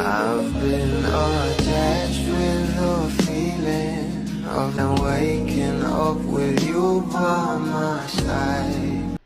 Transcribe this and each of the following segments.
I've been attached with the feeling of now waking up with you by my side.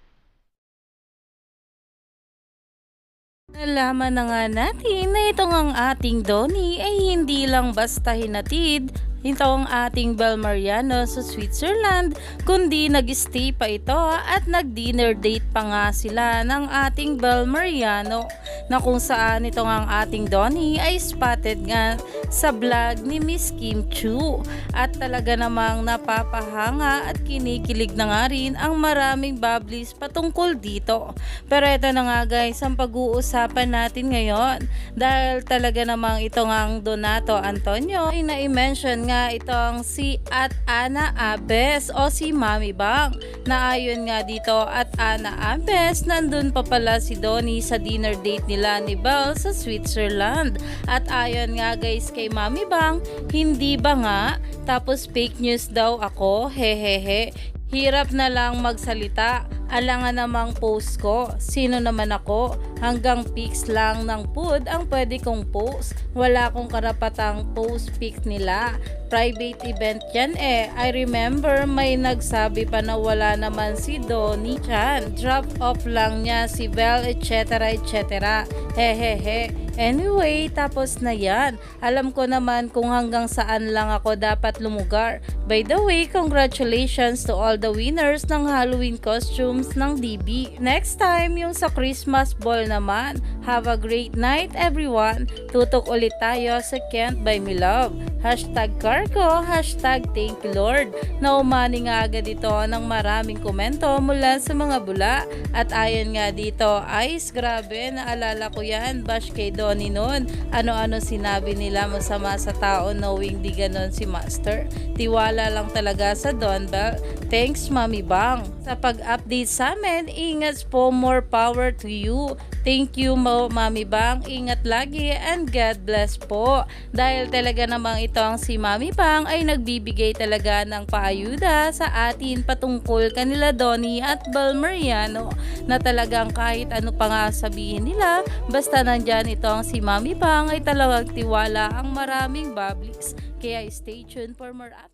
Nalaman na nga natin na itong ang ating Donnie ay hindi lang basta hinatid ito ang ating Bel Mariano sa Switzerland, kundi nag-stay pa ito at nag-dinner date pa nga sila ng ating Bel Mariano na kung saan itong ang ating Donnie ay spotted nga sa vlog ni Miss Kim Chu. At talaga namang napapahanga at kinikilig na nga rin ang maraming bubblies patungkol dito. Pero ito na nga guys ang pag-uusapan natin ngayon. Dahil talaga namang ito nga ang Donato Antonio. Ay na-mention nga itong si at Ana Abes o si Mami Bang. Na ayon nga dito at Ana Abes nandun pa pala si Donnie sa dinner date nila ni Belle sa Switzerland. At ayon nga guys kay Mami Bang hindi ba nga? Tapos fake news daw ako? Hehehe Hirap na lang magsalita. Alangan namang post ko. Sino naman ako? Hanggang pics lang ng food ang pwede kong post. Wala akong karapatang post pics nila. Private event yan eh. I remember may nagsabi pa na wala naman si Donnie Chan. Drop off lang niya si Belle etc etc. Hehehe. Anyway, tapos na yan. Alam ko naman kung hanggang saan lang ako dapat lumugar. By the way, congratulations to all the winners ng Halloween costumes ng DB. Next time, yung sa Christmas ball naman. Have a great night everyone. Tutok ulit tayo sa Can't Buy Me Love. Hashtag cargo, hashtag thank you Lord. Naumani nga agad ito ng maraming komento mula sa mga bula. At ayon nga dito, Ice, grabe, naalala ko yan, bash kay Donnie noon. Ano-ano sinabi nila masama sa tao knowing di ganon si Master. Tiwala lang talaga sa Don Bell. Thanks, Mami Bang. Sa pag-update sa amin, ingat po, more power to you. Thank you, Mo, Mami Bang. Ingat lagi and God bless po. Dahil talaga namang ito ang si Mami Bang ay nagbibigay talaga ng paayuda sa atin patungkol kanila Donnie at Bel Mariano na talagang kahit ano pa nga sabihin nila, basta nandyan ito ang si Mami Bang ay talagang tiwala ang maraming bablis. Kaya stay tuned for more updates.